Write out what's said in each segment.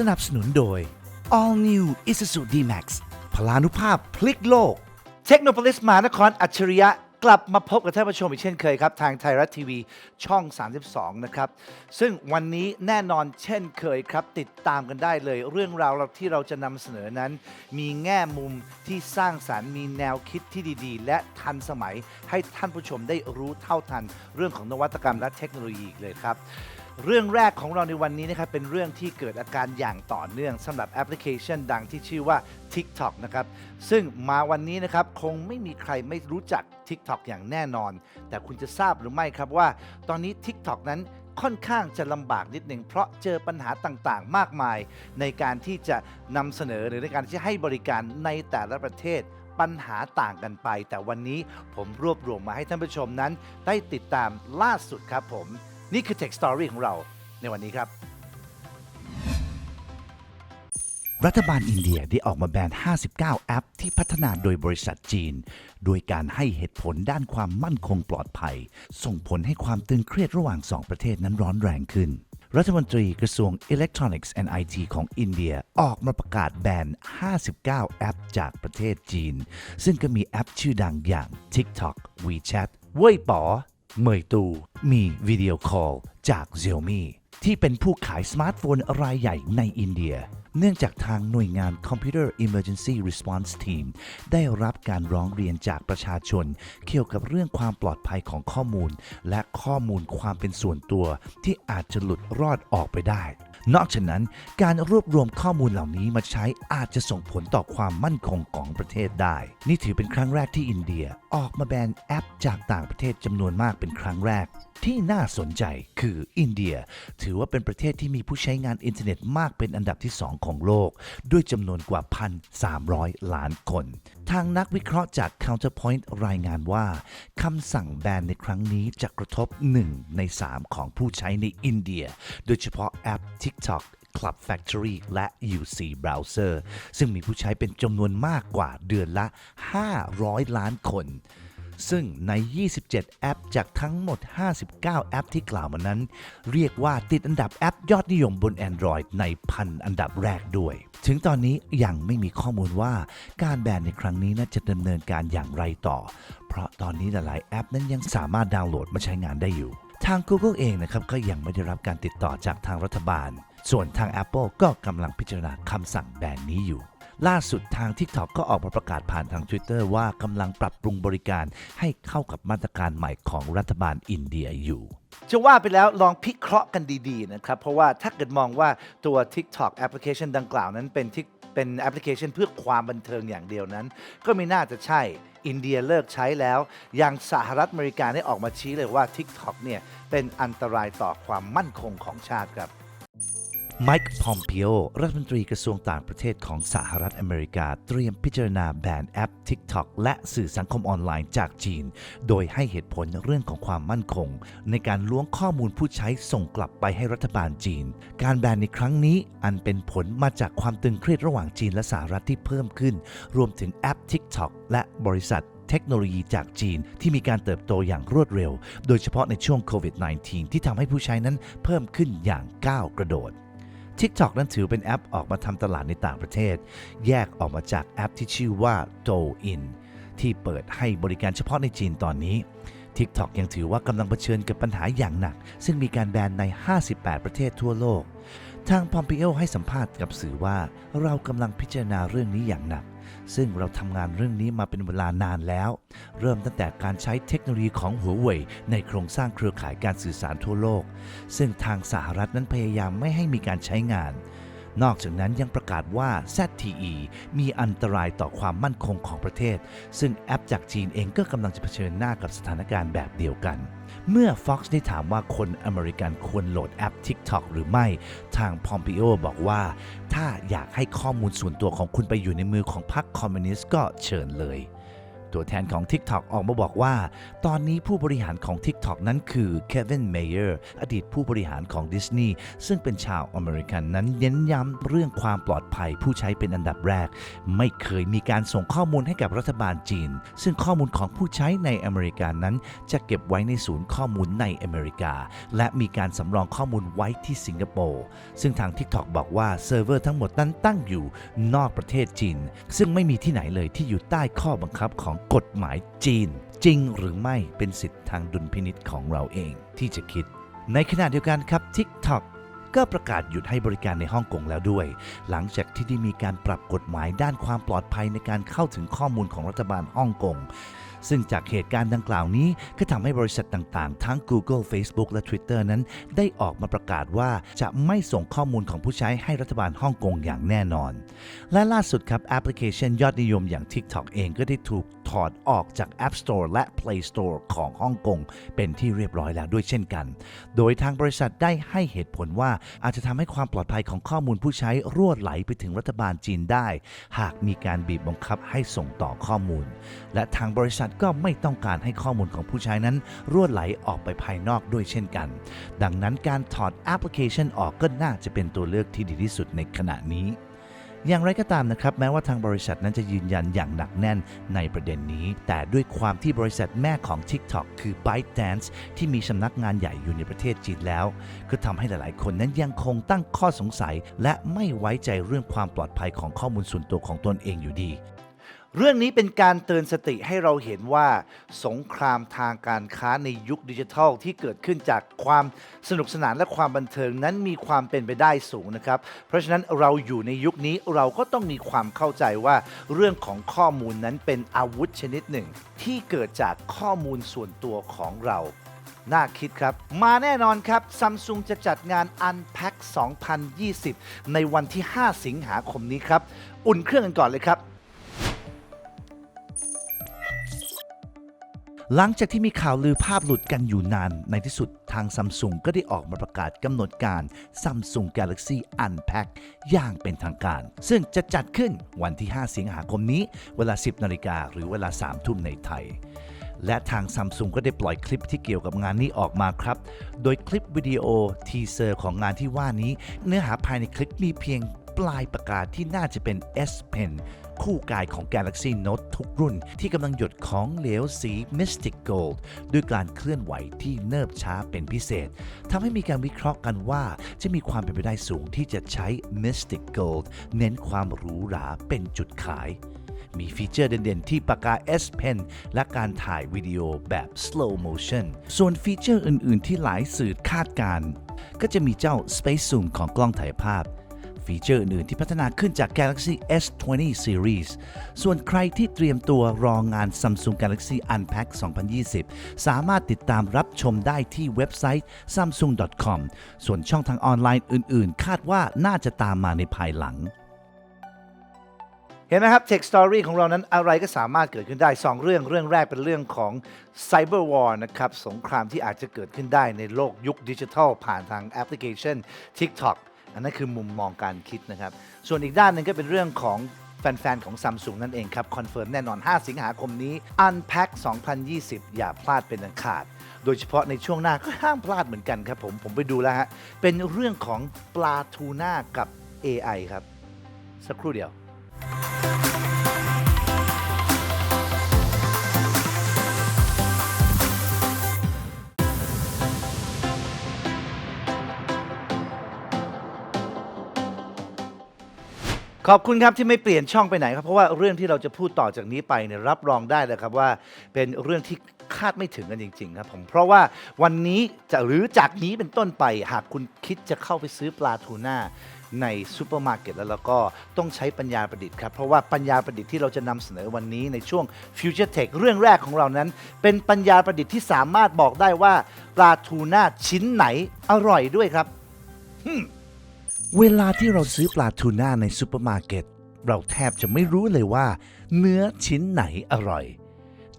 สนับสนุนโดย All New Isuzu D-Max พลานุภาพพลิกโลก เทคโนโลยีมานครอัจฉริยะกลับมาพบกับท่านผู้ชมอีกเช่นเคยครับ ทางไทยรัฐทีวีช่อง 32 นะครับ ซึ่งวันนี้แน่นอนเช่นเคยครับ ติดตามกันได้เลย เรื่องราวที่เราจะนำเสนอนั้น มีแง่มุมที่สร้างสารรค์มีแนวคิดที่ดีๆ และทันสมัยให้ท่านผู้ชมได้รู้เท่าทันเรื่องของนวัตกรรมและเทคโนโลยีเลยครับ เรื่องแรกของเราในวันนี้นะครับเป็นเรื่องที่เกิดอาการอย่างต่อเนื่องสำหรับแอปพลิเคชันดังที่ชื่อว่า TikTok นะครับซึ่งมาวันนี้นะครับคงไม่มีใครไม่รู้จัก TikTok อย่างแน่นอน แต่คุณจะทราบหรือไม่ครับว่า ตอนนี้ TikTok นั้นค่อนข้างจะลำบากนิดหนึ่งเพราะเจอปัญหาต่างๆ มากมาย ในการที่จะนำเสนอหรือในการที่ให้บริการในแต่ละประเทศปัญหาต่างกันไป แต่วันนี้ผมรวบรวมมาให้ท่านผู้ชมนั้น ได้ติดตามล่าสุดครับผม นี่คือ Tech Story ของเราในวันนี้ครับ รัฐบาลอินเดียได้ออกมาแบน 59 แอป ที่พัฒนาโดยบริษัทจีน โดยการให้เหตุผลด้านความมั่นคงปลอดภัย ส่งผลให้ความตึงเครียดระหว่างสองประเทศนั้นร้อนแรงขึ้นรัฐมนตรีกระทรวง Electronics and IT ของอินเดียออกมาประกาศแบน 59 แอปจากประเทศจีน ซึ่งก็มีแอปชื่อดังอย่าง TikTok WeChat เว่ยป๋อ เมยตูมีวิดีโอคอลจาก Xiaomi ที่เป็นผู้ขายสมาร์ทโฟนรายใหญ่ในอินเดีย เนื่องจากทางหน่วยงาน Computer Emergency Response Team ได้รับการร้องเรียนจากประชาชน เกี่ยวกับเรื่องความปลอดภัยของข้อมูล และข้อมูลความเป็นส่วนตัวที่อาจจะหลุดรอดออกไปได้ นอกจากนั้นการรวบรวมข้อมูลเหล่านี้มาใช้อาจจะส่งผลต่อความมั่นคงของประเทศได้ นี่ถือเป็นครั้งแรกที่อินเดียออกมาแบนแอปจากต่างประเทศจำนวนมากเป็นครั้งแรก ที่น่าสนใจคืออินเดีย ถือว่าเป็นประเทศที่มีผู้ใช้งานอินเทอร์เน็ตมากเป็นอันดับที่ 2 ของโลก ด้วยจำนวนกว่า 1,300 ล้านคน ทางนักวิเคราะห์จาก Counterpoint รายงานว่าคำสั่งแบนในครั้งนี้จะกระทบ 1 ใน 3 ของผู้ใช้ในอินเดีย โดยเฉพาะแอป TikTok Club Factory และ UC Browser ซึ่งมีผู้ใช้เป็นจำนวนมากกว่าเดือนละ 500 ล้านคน ซึ่งใน 27 แอปจากทั้งหมด 59 แอปที่กล่าวมานั้น เรียกว่าติดอันดับแอปยอดนิยมบน Android ในพันอันดับแรกด้วย ถึงตอนนี้ยังไม่มีข้อมูลว่าการแบนในครั้งนี้น่าจะดำเนินการอย่างไรต่อ เพราะตอนนี้หลายๆแอปนั้นยังสามารถดาวน์โหลดมาใช้งานได้อยู่ ทาง Google เองนะครับก็ยังไม่ได้รับการติดต่อจากทางรัฐบาล ส่วนทาง Apple ก็กำลังพิจารณาคำสั่งแบนนี้อยู่ ล่าสุดทาง TikTok ก็ออกมาประกาศผ่านทาง Twitter ว่ากำลังปรับปรุงบริการให้เข้ากับมาตรการใหม่ของรัฐบาลอินเดียอยู่ จะว่าไปแล้วลองพิเคราะห์กันดีๆนะครับ เพราะว่าถ้าเกิดมองว่าตัว TikTok แอปพลิเคชันดังกล่าวนั้นเป็นที่เป็นแอปพลิเคชันเพื่อความบันเทิงอย่างเดียวนั้น ก็ไม่น่าจะใช่อินเดียเลิกใช้แล้ว อย่างสหรัฐอเมริกาได้ออกมาชี้เลยว่า TikTok เนี่ยเป็นอันตรายต่อความมั่นคงของชาติครับ ไมค์พอมเ e โอรัฐมนตรีกระทรวงต่างประเทศของสหรัฐอเมริกา เตรียมพิจารณาแบนแอป TikTok และสื่อสังคมออนไลน์จากจีน โดยให้เหตุผลเรื่องของความมั่นคง ในการล้วงข้อมูลผู้ใช้ส่งกลับไปให้รัฐบาลจีน การแบนในครั้งนี้อันเป็นผลมาจากความตึงเครียดระหว่างจีนและสหรัฐที่เพิ่มขึ้น รวมถึงแอป TikTok และบริษัทเทคโนโลยีจากจีนที่มีการเติบโตอย่างรวดเร็ว โดยเฉพาะในช่วงโควิด -19 ที่ทำให้ผู้ใช้นั้นเพิ่มขึ้นอย่างก้าวกระโดด TikTok นั้นถือเป็นแอปออกมาทำตลาดในต่างประเทศ แยกออกมาจากแอปที่ชื่อว่า Douyin ที่เปิดให้บริการเฉพาะในจีนตอนนี้ TikTok ยังถือว่ากำลังเผชิญกับปัญหาอย่างหนัก ซึ่งมีการแบนใน 58 ประเทศทั่วโลก ทางพอม p ิเอให้สัมภาษณ์กับสื่อว่า เรากำลังพิจารณาเรื่องนี้อย่างหนัก ซึ่งเราทำงานเรื่องนี้มาเป็นเวลานานแล้ว เริ่มตั้งแต่การใช้เทคโนโลยีของหัวเว่ยในโครงสร้างเครือข่ายการสื่อสารทั่วโลก ซึ่งทางสหรัฐนั้นพยายามไม่ให้มีการใช้งาน นอกจากนั้นยังประกาศว่า ZTE มีอันตรายต่อความมั่นคงของประเทศ ซึ่งแอปจากจีนเองก็กำลังจะเผชิญหน้ากับสถานการณ์แบบเดียวกัน เมื่อ Fox ได้ถามว่าคนอเมริกันควรโหลดแอป TikTok หรือไม่ ทางพอมปิโอบอกว่า ถ้าอยากให้ข้อมูลส่วนตัวของคุณไปอยู่ในมือของพรรคคอมมิวนิสต์ก็เชิญเลย ตัวแทนของ TikTok ออกมาบอกว่า ตอนนี้ผู้บริหารของ TikTok นั้นคือเควินเมเยอร์อดีตผู้บริหารของดิสนีย์ซึ่งเป็นชาวอเมริกันนั้นเน้นย้ำเรื่องความปลอดภัยผู้ใช้เป็นอันดับแรก ไม่เคยมีการส่งข้อมูลให้กับรัฐบาลจีน ซึ่งข้อมูลของผู้ใช้ในอเมริกานั้น จะเก็บไว้ในศูนย์ข้อมูลในอเมริกา และมีการสำรองข้อมูลไว้ที่สิงคโปร์ซึ่งทาง TikTok บอกว่าเซิร์ฟเวอร์ทั้งหมดนั้นตั้งอยู่นอกประเทศจีน ซึ่งไม่มีที่ไหนเลยที่อยู่ใต้ข้อบังคับของกฎหมายจีน จริงหรือไม่เป็นสิทธิ์ทางดุลพินิษของเราเองที่จะคิด ในขณะเดียวกันครับ TikTok ก็ประกาศหยุดให้บริการในฮ่องกงแล้วด้วย หลังจากที่ได้มีการปรับกฎหมายด้านความปลอดภัยในการเข้าถึงข้อมูลของรัฐบาลฮ่องกง ซึ่งจากเหตุการณ์ดังกล่าวนี้ ก็ทำให้บริษัทต่างๆ ทั้ง Google Facebook และ Twitter นั้น ได้ออกมาประกาศว่าจะไม่ส่งข้อมูลของผู้ใช้ให้รัฐบาลฮ่องกงอย่างแน่นอน และล่าสุดครับแอปพลิเคชันยอดนิยมอย่าง TikTok เองก็ได้ถูกถอดออกจาก App Store และ Play Store ของฮ่องกงเป็นที่เรียบร้อยแล้วด้วยเช่นกัน โดยทางบริษัทได้ให้เหตุผลว่าอาจจะทำให้ความปลอดภัยของข้อมูลผู้ใช้รั่วไหลไปถึงรัฐบาลจีนได้ หากมีการบีบบังคับให้ส่งต่อข้อมูล และทางบริษัทก็ไม่ต้องการให้ข้อมูลของผู้ใช้นั้นรั่วไหลออกไปภายนอกด้วยเช่นกัน ดังนั้นการถอดแอปพลิเคชันออกก็น่าจะเป็นตัวเลือกที่ดีที่สุดในขณะนี้อย่างไรก็ตามนะครับ แม้ว่าทางบริษัทนั้นจะยืนยันอย่างหนักแน่นในประเด็นนี้ แต่ด้วยความที่บริษัทแม่ของ TikTok คือ ByteDance ที่มีสำนักงานใหญ่อยู่ในประเทศจีนแล้ว ก็ทำให้หลายๆ คนนั้นยังคงตั้งข้อสงสัย และไม่ไว้ใจเรื่องความปลอดภัยของข้อมูลส่วนตัวของตนเองอยู่ดี เรื่องนี้เป็นการเตือนสติให้เราเห็นว่าสงครามทางการค้าในยุคดิจิทัลที่เกิดขึ้นจากความสนุกสนานและความบันเทิงนั้นมีความเป็นไปได้สูงนะครับ เพราะฉะนั้นเราอยู่ในยุคนี้เราก็ต้องมีความเข้าใจว่าเรื่องของข้อมูลนั้นเป็นอาวุธชนิดหนึ่ง ที่เกิดจากข้อมูลส่วนตัวของเราน่าคิดครับ มาแน่นอนครับซัมซุงจะจัดงาน Unpack 2020 ในวันที่ 5 สิงหาคมนี้ครับ อุ่นเครื่องกันก่อนเลยครับ หลังจากที่มีข่าวลือภาพหลุดกันอยู่นาน ในที่สุดทางซัมซุงก็ได้ออกมาประกาศกำหนดการ Samsung Galaxy Unpack อย่างเป็นทางการ ซึ่งจะจัดขึ้นวันที่ 5 สิงหาคมนี้ เวลา 10 นาฬิกาหรือเวลา 3 ทุ่มในไทย และทางซัมซุงก็ได้ปล่อยคลิปที่เกี่ยวกับงานนี้ออกมาครับ โดยคลิปวิดีโอทีเซอร์ของงานที่ว่านี้ เนื้อหาภายในคลิปมีเพียงปลายปากกาที่น่าจะเป็น S Pen คู่กายของ Galaxy Note ทุกรุ่น ที่กำลังหยดของเหลวสี Mystic Gold ด้วยการเคลื่อนไหวที่เนิบช้าเป็นพิเศษทำให้มีการวิเคราะห์กันว่า จะมีความเป็นไปได้สูงที่จะใช้ Mystic Gold เน้นความหรูหราเป็นจุดขายมีฟีเจอร์เด่นๆ ที่ปากกา S Pen และการถ่ายวิดีโอแบบ slow motion ส่วนฟีเจอร์อื่นๆ ที่หลายสื่อคาดการณ์ก็จะมีเจ้า Space Zoom ของกล้องถ่ายภาพ ฟีเจอร์อื่นที่พัฒนาขึ้นจาก Galaxy S20 Series ส่วนใครที่เตรียมตัวรองงาน Samsung Galaxy Unpack 2020 สามารถติดตามรับชมได้ที่เว็บไซต์ samsung.com ส่วนช่องทางออนไลน์อื่น ๆ คาดว่าน่าจะตามมาในภายหลัง เห็นไหมครับ Tech Story ของเรานั้นอะไรก็สามารถเกิดขึ้นได้ 2 เรื่องเรื่องแรกเป็นเรื่องของ Cyber War นะครับ สงครามที่อาจจะเกิดขึ้นได้ในโลกยุคดิจิทัล ผ่านทางแอปพลิเคชัน TikTok อันนั้นคือมุมมองการคิดนะครับ ส่วนอีกด้านหนึ่งก็เป็นเรื่องของแฟน ๆ ของ Samsung นั่นเองครับคอนเฟิร์มแน่นอน 5 สิงหาคมนี้ Unpack 2020 อย่าพลาดเป็นอันขาด โดยเฉพาะในช่วงหน้าก็ห้ามพลาดเหมือนกันครับผมผมไปดูแล้วฮะเป็นเรื่องของปลาทูน่ากับ AI ครับ สักครู่เดียว ขอบคุณครับที่ไม่เปลี่ยนช่องไปไหนครับ เพราะว่าเรื่องที่เราจะพูดต่อจากนี้ไปเนี่ยรับรองได้เลยครับว่าเป็นเรื่องที่คาดไม่ถึงกันจริง ๆ ครับผมเพราะว่าวันนี้จะหรือจากนี้เป็นต้นไป หากคุณคิดจะเข้าไปซื้อปลาทูน่าในซูเปอร์มาร์เก็ตแล้วแล้วก็ต้องใช้ปัญญาประดิษฐ์ครับ เพราะว่าปัญญาประดิษฐ์ที่เราจะนำเสนอวันนี้ในช่วง Future Tech เรื่องแรกของเรานั้น เป็นปัญญาประดิษฐ์ที่สามารถบอกได้ว่าปลาทูน่าชิ้นไหนอร่อยด้วยครับว เวลาที่เราซื้อปลาทูน่าในซูเปอร์มาร์เก็ตเราแทบจะไม่รู้เลยว่า เนื้อชิ้นไหนอร่อย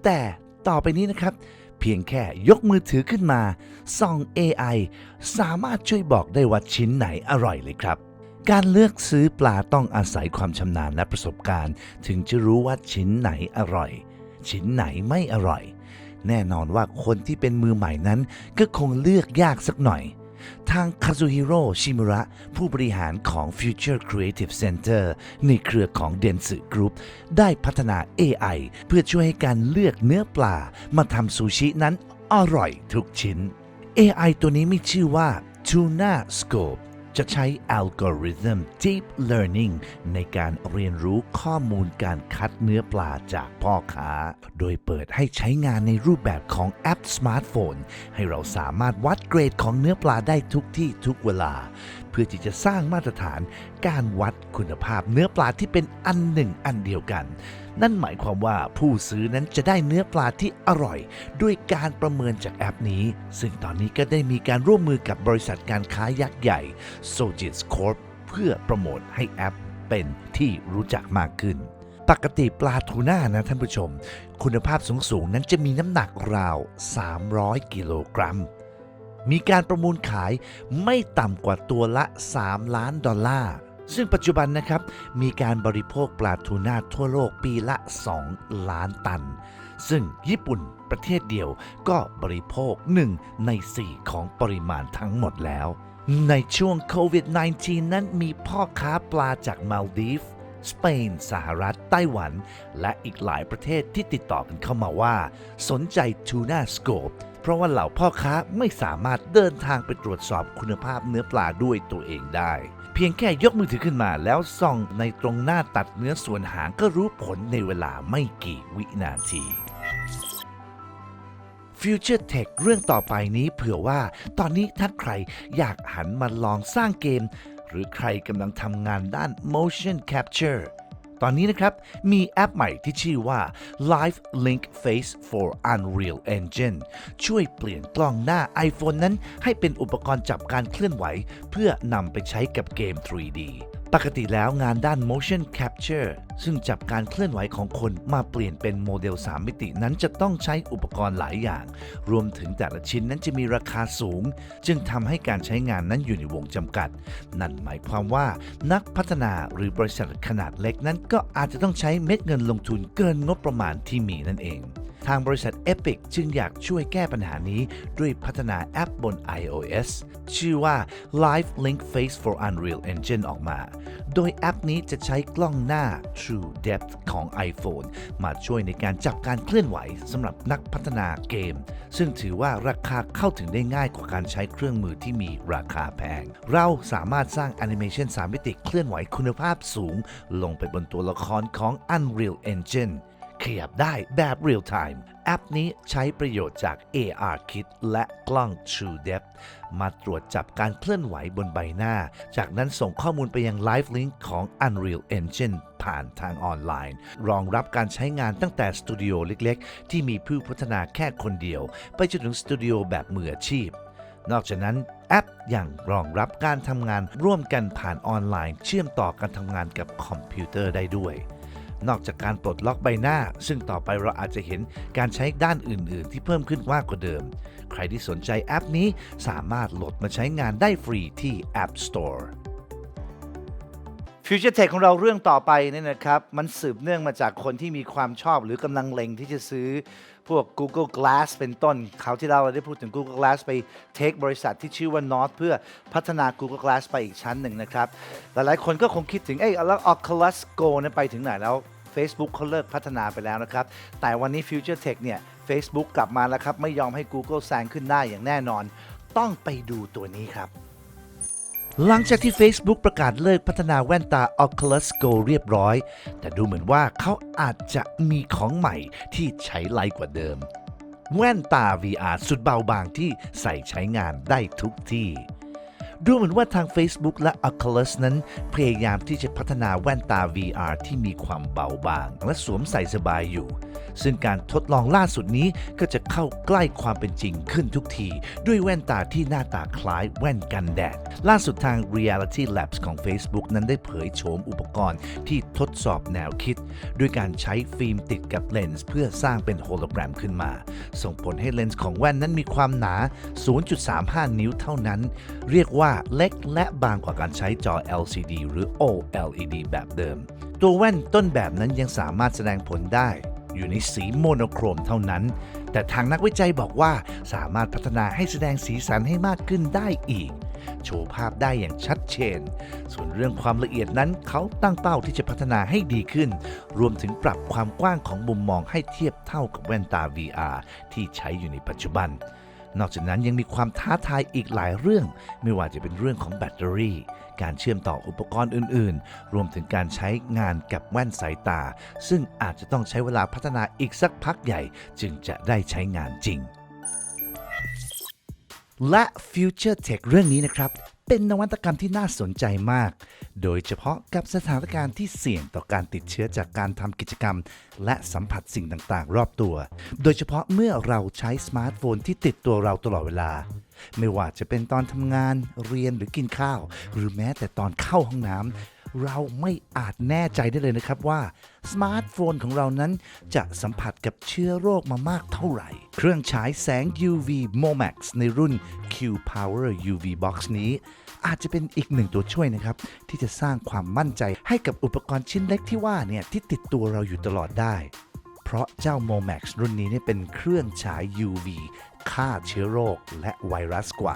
แต่ต่อไปนี้นะครับ เพียงแค่ยกมือถือขึ้นมาส่อง AI สามารถช่วยบอกได้ว่าชิ้นไหนอร่อยเลยครับ การเลือกซื้อปลาต้องอาศัยความชำนาญและประสบการณ์ ถึงจะรู้ว่าชิ้นไหนอร่อย ชิ้นไหนไม่อร่อย แน่นอนว่าคนที่เป็นมือใหม่นั้นก็คงเลือกยากสักหน่อย ทางคาซูฮิโร่ชิมุระผู้บริหารของ Future Creative Center ในเครือของเดนส์กรุ๊ปได้พัฒนา AI เพื่อช่วยให้การเลือกเนื้อปลามาทำซูชินั้นอร่อยทุกชิ้น AI ตัวนี้มีชื่อว่า Tuna Scope จะใช้อัลกอริทึม Deep Learning ในการเรียนรู้ข้อมูลการคัดเนื้อปลาจากพ่อค้า โดยเปิดให้ใช้งานในรูปแบบของแอปสมาร์ทโฟน ให้เราสามารถวัดเกรดของเนื้อปลาได้ทุกที่ทุกเวลา พื่อที่จะสร้างมาตรฐานการวัดคุณภาพเนื้อปลาที่เป็นอันหนึ่งอันเดียวกัน นั่นหมายความว่าผู้ซื้อนั้นจะได้เนื้อปลาที่อร่อย ด้วยการประเมินจากแอปนี้ ซึ่งตอนนี้ก็ได้มีการร่วมมือกับบริษัทการค้ายักษ์ใหญ่ Sojitz Corp เพื่อโปรโมทให้แอปเป็นที่รู้จักมากขึ้นปกติปลาทูน่านะท่านผู้ชม คุณภาพสูงๆนั้นจะมีน้ำหนักราว 300 กิโลกรัม มีการประมูลขายไม่ต่ำกว่าตัวละ 3 ล้านดอลลาร์ ซึ่งปัจจุบันนะครับ มีการบริโภคปลาทูน่าทั่วโลกปีละ 2 ล้านตัน ซึ่งญี่ปุ่นประเทศเดียวก็บริโภค 1 ใน 4 ของปริมาณทั้งหมดแล้ว ในช่วงโควิด -19 นั้นมีพ่อค้าปลาจากมาลดีฟสเปน สหรัฐ ไต้หวัน และอีกหลายประเทศที่ติดต่อกันเข้ามาว่า สนใจทูน่าสโคป เพราะว่าเหล่าพ่อค้าไม่สามารถเดินทางไปตรวจสอบคุณภาพเนื้อปลาด้วยตัวเองได้ เพียงแค่ยกมือถือขึ้นมาแล้วส่องในตรงหน้าตัดเนื้อส่วนหางก็รู้ผลในเวลาไม่กี่วินาที Future Tech เรื่องต่อไปนี้เผื่อว่าตอนนี้ถ้าใครอยากหันมาลองสร้างเกม หรือใครกำลังทำงานด้าน motion capture ตอนนี้นะครับ มีแอปใหม่ที่ชื่อว่า Live Link Face for Unreal Engine ช่วยเปลี่ยนกล้องหน้า iPhone นั้น ให้เป็นอุปกรณ์จับการเคลื่อนไหว เพื่อนำไปใช้กับเกม 3D ปกติแล้วงานด้าน motion capture ซึ่งจับการเคลื่อนไหวของคนมาเปลี่ยนเป็นโมเดล 3 มิตินั้นจะต้องใช้อุปกรณ์หลายอย่าง รวมถึงแต่ละชิ้นนั้นจะมีราคาสูง จึงทำให้การใช้งานนั้นอยู่ในวงจำกัด นั่นหมายความว่านักพัฒนาหรือบริษัทขนาดเล็กนั้นก็อาจจะต้องใช้เม็ดเงินลงทุนเกินงบประมาณที่มีนั่นเอง ทางบริษัท Epic จึงอยากช่วยแก้ปัญหานี้ด้วยพัฒนาแอปบน iOS ชื่อว่า Live Link Face for Unreal Engine ออกมาโดยแอปนี้จะใช้กล้องหน้า True Depth ของ iPhone มาช่วยในการจับการเคลื่อนไหวสำหรับนักพัฒนาเกม ซึ่งถือว่าราคาเข้าถึงได้ง่ายกว่าการใช้เครื่องมือที่มีราคาแพง เราสามารถสร้างแอนิเมชัน3มิติเคลื่อนไหวคุณภาพสูง ลงไปบนตัวละครของ Unreal Engine ขยับได้แบบ Real Time แอปนี้ใช้ประโยชน์จาก AR Kit และกล้อง True Depth มาตรวจจับการเคลื่อนไหวบนใบหน้า จากนั้นส่งข้อมูลไปยัง Live Link ของ Unreal Engine ผ่านทางออนไลน์ รองรับการใช้งานตั้งแต่สตูดิโอเล็กๆ ที่มีผู้พัฒนาแค่คนเดียว ไปจนถึงสตูดิโอแบบมืออาชีพ นอกจากนั้นแอปยังรองรับการทำงานร่วมกันผ่านออนไลน์ เชื่อมต่อการทำงานกับคอมพิวเตอร์ได้ด้วย นอกจากการปลดล็อกใบหน้า ซึ่งต่อไปเราอาจจะเห็นการใช้ด้านอื่น ๆ ที่เพิ่มขึ้นมากกว่าเดิม ใครที่สนใจแอปนี้สามารถโหลดมาใช้งานได้ฟรีที่ App Store Future Tech ของเราเรื่องต่อไปเนี่ยนะครับ มันสืบเนื่องมาจากคนที่มีความชอบหรือกำลังเล็งที่จะซื้อ พวก Google Glass เป็นต้นคราที่เราได้พูดถึง Google Glass ไปเทคบริษัทที่ชื่อว่า North เพื่อพัฒนา Google Glass ไปอีกชั้นหนึ่งนะครับ หลายๆคนก็คงคิดถึงเอ้ยแล้ว Oculus Go นั้นไปถึงไหนแล้ว Facebook เขาเลิกพัฒนาไปแล้วนะครับ แต่วันนี้ Future Tech เนี่ย Facebook กลับมาแล้วครับ ไม่ยอมให้ Google แซงขึ้นได้อย่างแน่นอน ต้องไปดูตัวนี้ครับ หลังจากที่ Facebook ประกาศเลิกพัฒนาแว่นตา Oculus Go เรียบร้อย แต่ดูเหมือนว่าเขาอาจจะมีของใหม่ที่ใช้ไลกว่าเดิม แว่นตา VR สุดเบาบางที่ใส่ใช้งานได้ทุกที่ ดูเหมือนว่าทาง Facebook และ Oculus นั้น พยายามที่จะพัฒนาแว่นตา VR ที่มีความเบาบาง และสวมใส่สบายอยู่ ซึ่งการทดลองล่าสุดนี้ก็จะเข้าใกล้ความเป็นจริงขึ้นทุกที ด้วยแว่นตาที่หน้าตาคล้ายแว่นกันแดด ล่าสุดทาง Reality Labs ของ Facebook นั้นได้เผยโฉมอุปกรณ์ที่ทดสอบแนวคิด ด้วยการใช้ฟิล์มติดกับเลนส์เพื่อสร้างเป็นโฮโลแกรมขึ้นมา ส่งผลให้เลนส์ของแว่นนั้นมีความหนา 0.35 นิ้วเท่านั้น เรียกว่าเล็กและบางกว่าการใช้จอ LCD หรือ OLED แบบเดิม ตัวแว่นต้นแบบนั้นยังสามารถแสดงผลได้ อยู่ในสีโมโนโครมเท่านั้น แต่ทางนักวิจัยบอกว่าสามารถพัฒนาให้แสดงสีสันให้มากขึ้นได้อีก โชว์ภาพได้อย่างชัดเจน ส่วนเรื่องความละเอียดนั้นเขาตั้งเป้าที่จะพัฒนาให้ดีขึ้น รวมถึงปรับความกว้างของมุมมองให้เทียบเท่ากับแว่นตา VR ที่ใช้อยู่ในปัจจุบัน นอกจากนั้นยังมีความท้าทายอีกหลายเรื่อง ไม่ว่าจะเป็นเรื่องของแบตเตอรี่ การเชื่อมต่ออุปกรณ์อื่น ๆ รวมถึงการใช้งานกับแว่นสายตา ซึ่งอาจจะต้องใช้เวลาพัฒนาอีกสักพักใหญ่ จึงจะได้ใช้งานจริงและ Future Tech เรื่องนี้นะครับ เป็นนวัตกรรมที่น่าสนใจมาก โดยเฉพาะกับสถานการณ์ที่เสี่ยงต่อการติดเชื้อจากการทำกิจกรรม และสัมผัสสิ่งต่างๆ รอบตัว โดยเฉพาะเมื่อเราใช้สมาร์ทโฟนที่ติดตัวเราตลอดเวลา ไม่ว่าจะเป็นตอนทำงาน เรียนหรือกินข้าว หรือแม้แต่ตอนเข้าห้องน้ำเราไม่อาจแน่ใจได้เลยนะครับว่า สมาร์ทโฟนของเรานั้น จะสัมผัสกับเชื้อโรคมามากเท่าไหร่ เครื่องฉายแสง UV Momax ในรุ่น Q Power UV Box นี้ อาจจะเป็นอีกหนึ่งตัวช่วยนะครับ ที่จะสร้างความมั่นใจให้กับอุปกรณ์ชิ้นเล็กที่ว่าเนี่ยที่ติดตัวเราอยู่ตลอดได้ เพราะเจ้า Momax รุ่นนี้เนี่ยเป็นเครื่องฉาย UV ฆ่าเชื้อโรค และไวรัสกว่า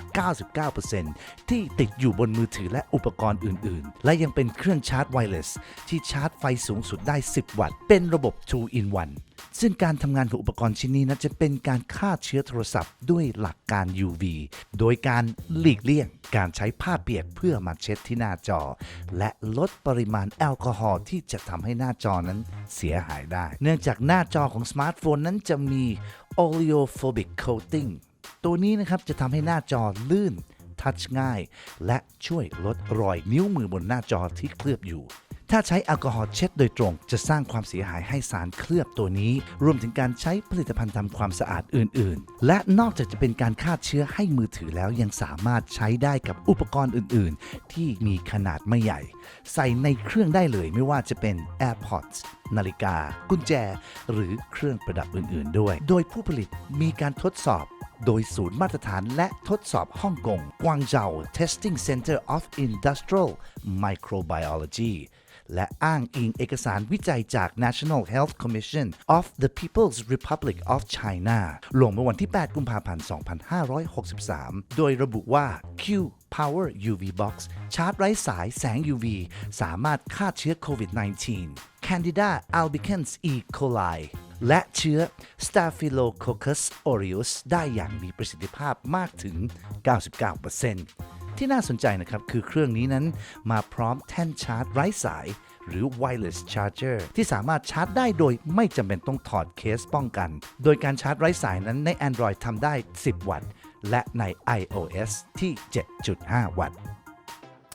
99%ที่ติดอยู่บนมือถือและอุปกรณ์อื่น ๆ และยังเป็นเครื่องชาร์จไวเลสที่ชาร์จไฟสูงสุดได้ 10 วัตต์ เป็นระบบ 2 in 1ซึ่งการทำงานของอุปกรณ์ชิ้นนี้นะจะเป็นการฆ่าเชื้อโทรศัพท์ด้วยหลักการ UV โดยการหลีกเลี่ยงการใช้ผ้าเปียกเพื่อมาเช็ดที่หน้าจอ และลดปริมาณแอลกอฮอล์ที่จะทำให้หน้าจอนั้นเสียหายได้ เนื่องจากหน้าจอของสมาร์ทโฟนนั้นจะมี oleophobic coating ตัวนี้นะครับจะทำให้หน้าจอลื่น ทัชง่าย และช่วยลดรอยนิ้วมือบนหน้าจอที่เคลือบอยู่ ถ้าใช้แอลกอฮอล์เช็ดโดยตรง จะสร้างความเสียหายให้สารเคลือบตัวนี้ รวมถึงการใช้ผลิตภัณฑ์ทำความสะอาดอื่น ๆ และนอกจากจะเป็นการฆ่าเชื้อให้มือถือแล้วยังสามารถใช้ได้กับอุปกรณ์อื่น ๆ ที่มีขนาดไม่ใหญ่ ใส่ในเครื่องได้เลยไม่ว่าจะเป็น AirPods นาฬิกา กุญแจ หรือเครื่องประดับอื่น ๆ ด้วย โดยผู้ผลิตมีการทดสอบโดยศูนย์มาตรฐานและทดสอบฮ่องกงกวางเจา Testing Center of Industrial Microbiology และอ้างอิงเอกสารวิจัยจาก National Health Commission of the People's Republic of China ลงเมื่อวันที่ 8 กุมภาพันธ์ 2563 โดยระบุว่า Q Power UV Box ชาร์จไร้สายแสง UV สามารถฆ่าเชื้อโควิด -19 Candida albicans E. coli และเชื้อ Staphylococcus aureus ได้อย่างมีประสิทธิภาพมากถึง 99% ที่น่าสนใจนะครับ คือเครื่องนี้นั้นมาพร้อมแท่นชาร์จไร้สาย หรือ wireless charger ที่สามารถชาร์จได้โดยไม่จำเป็นต้องถอดเคสป้องกัน โดยการชาร์จไร้สายนั้นใน Android ทำได้ 10 วัตต์ และใน iOS ที่ 7.5 วัตต์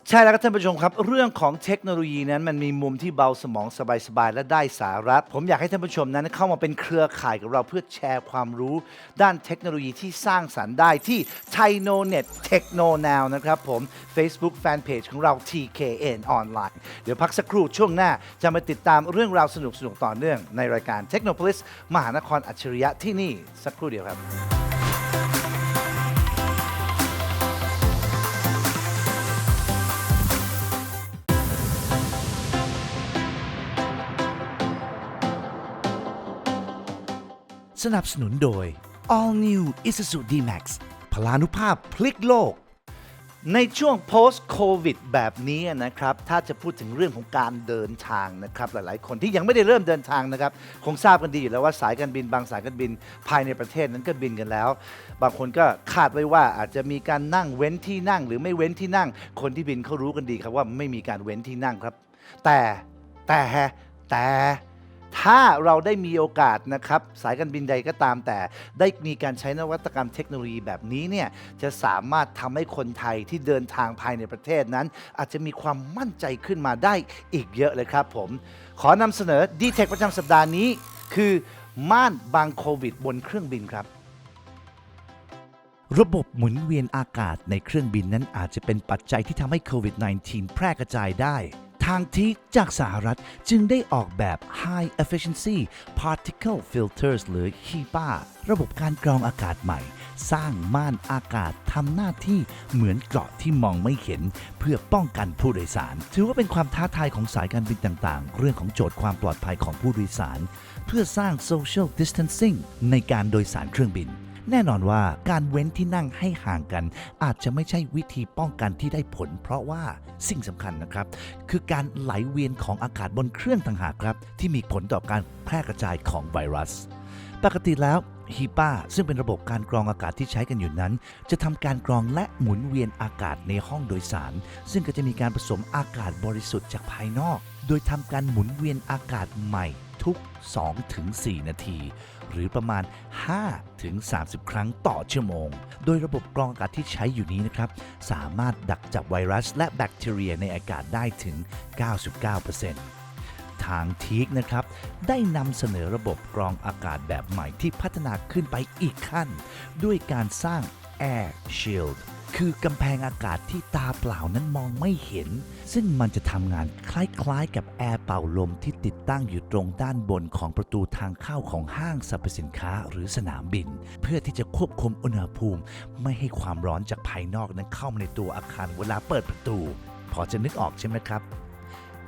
ใช่แล้วครับท่านผู้ชมครับ เรื่องของเทคโนโลยีนั้นมันมีมุมที่เบาสมองสบายๆและได้สาระผมอยากให้ท่านผู้ชมนั้นเข้ามาเป็นเครือข่ายกับเราเพื่อแชร์ความรู้ด้านเทคโนโลยีที่สร้างสรรค์ได้ที่ t h a i n o n e t Techno Now นะครับผม Facebook Fanpage ของเรา TKN Online เดี๋ยวพักสักครู่ช่วงหน้าจะมาติดตามเรื่องราวสนุกๆต่อเนื่องในรายการ Technopolis มหานครอัจฉริยะที่นี่สักครู่เดียวครับ สนับสนุนโดย All New Isuzu D-Max พลานุภาพพลิกโลก ในช่วง post covid แบบนี้นะครับ ถ้าจะพูดถึงเรื่องของการเดินทางนะครับ หลายๆ คนที่ยังไม่ได้เริ่มเดินทางนะครับ คงทราบกันดีอยู่แล้วว่าสายการบินบางสายการบินภายในประเทศนั้นก็บินกันแล้ว บางคนก็คาดไว้ว่าอาจจะมีการนั่งเว้นที่นั่ง หรือไม่เว้นที่นั่ง คนที่บินเขารู้กันดีครับว่าไม่มีการเว้นที่นั่งครับ แต่แต่แต่ ถ้าเราได้มีโอกาสนะครับสายการบินใดก็ตามแต่ ได้มีการใช้นวัตกรรมเทคโนโลยีแบบนี้เนี่ยจะสามารถทำให้คนไทยที่เดินทางภายในประเทศนั้น อาจจะมีความมั่นใจขึ้นมาได้อีกเยอะเลยครับผม ขอนำเสนอดีเทคประจำสัปดาห์นี้ คือม่านบางโควิดบนเครื่องบินครับระบบหมุนเวียนอากาศในเครื่องบินนั้นอาจจะเป็นปัจจัยที่ทำให้โควิด -19 แพร่กระจายได้ ทางทีจากสหรัฐจึงได้ออกแบบ High Efficiency Particle Filters หรือ HEPA ระบบการกรองอากาศใหม่ สร้างม่านอากาศทำหน้าที่เหมือนเกราะที่มองไม่เห็น เพื่อป้องกันผู้โดยสาร ถือว่าเป็นความท้าทายของสายการบินต่างๆ เรื่องของโจทย์ความปลอดภัยของผู้โดยสาร เพื่อสร้าง Social Distancing ในการโดยสารเครื่องบิน แน่นอนว่าการเว้นที่นั่งให้ห่างกัน อาจจะไม่ใช่วิธีป้องกันที่ได้ผล เพราะว่าสิ่งสำคัญนะครับ คือการไหลเวียนของอากาศบนเครื่องต่างหากครับ ที่มีผลต่อการแพร่กระจายของไวรัส ปกติแล้วฮีปาซึ่งเป็นระบบการกรองอากาศที่ใช้กันอยู่นั้น จะทำการกรองและหมุนเวียนอากาศในห้องโดยสาร ซึ่งก็จะมีการผสมอากาศบริสุทธิ์จากภายนอก โดยทำการหมุนเวียนอากาศใหม่ทุก 2-4 นาที หรือประมาณ 5-30 ครั้งต่อชั่วโมง โดยระบบกรองอากาศที่ใช้อยู่นี้นะครับ สามารถดักจับไวรัสและแบคทีเรียในอากาศได้ถึง 99%ทางทีกนะครับ ได้นำเสนอระบบกรองอากาศแบบใหม่ที่พัฒนาขึ้นไปอีกขั้น ด้วยการสร้าง Air Shield คือกำแพงอากาศที่ตาเปล่านั้นมองไม่เห็น ซึ่งมันจะทำงานคล้ายๆ กับแอร์เป่าลมที่ติดตั้งอยู่ตรงด้านบนของประตูทางเข้าของห้างสรรพสินค้าหรือสนามบิน เพื่อที่จะควบคุมอุณหภูมิ ไม่ให้ความร้อนจากภายนอกนั้นเข้ามาในตัวอาคารเวลาเปิดประตู พอจะนึกออกใช่ไหมครับ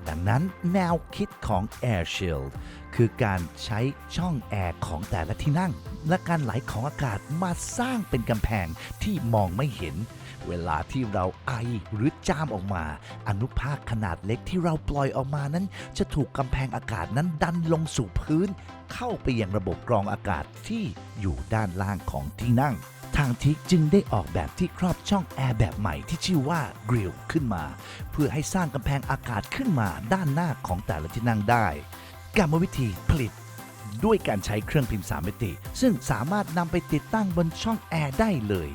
ดังนั้นแนวคิดของ Air Shield คือการใช้ช่องแอร์ของแต่ละที่นั่ง และการไหลของอากาศมาสร้างเป็นกำแพงที่มองไม่เห็น เวลาที่เราไอหรือจามออกมา อนุภาคขนาดเล็กที่เราปล่อยออกมานั้น จะถูกกำแพงอากาศนั้นดันลงสู่พื้น เข้าไปยังระบบกรองอากาศที่อยู่ด้านล่างของที่นั่ง ทางทิกจึงได้ออกแบบที่ครอบช่องแอร์แบบใหม่ที่ชื่อว่า Grill ขึ้นมา เพื่อให้สร้างกำแพงอากาศขึ้นมาด้านหน้าของแต่ละที่นั่งได้กรรมวิธีผลิตด้วยการใช้เครื่องพิมพ์สามมิติ ซึ่งสามารถนำไปติดตั้งบนช่องแอร์ได้เลย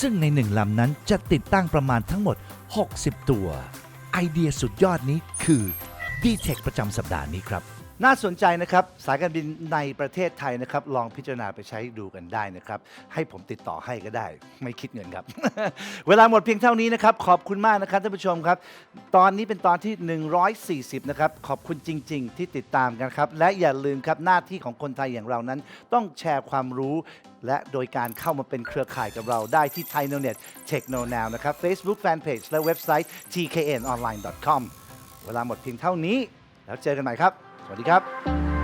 ซึ่งในหนึ่งลำนั้นจะติดตั้งประมาณทั้งหมด 60 ตัว ไอเดียสุดยอดนี้คือ d t เทคประจำสัปดาห์นี้ครับ น่าสนใจนะครับ สายการบินในประเทศไทยนะครับ ลองพิจารณาไปใช้ดูกันได้นะครับ ให้ผมติดต่อให้ก็ได้ ไม่คิดเงินครับ เวลาหมดเพียงเท่านี้นะครับ ขอบคุณมากนะครับท่านผู้ชมครับ ตอนนี้เป็นตอนที่ 140 นะครับ ขอบคุณจริง ๆ ที่ติดตามกันครับ และอย่าลืมครับหน้าที่ของคนไทยอย่างเรานั้น ต้องแชร์ความรู้ และโดยการเข้ามาเป็นเครือข่ายกับเราได้ที่ t h a i n o n e t Techno Now นะครับ Facebook Fanpage และเว็บไซต์ tknonline.com เวลาหมดเพียงเท่านี้ แล้วเจอกันใหม่ครับ วัสดีครับ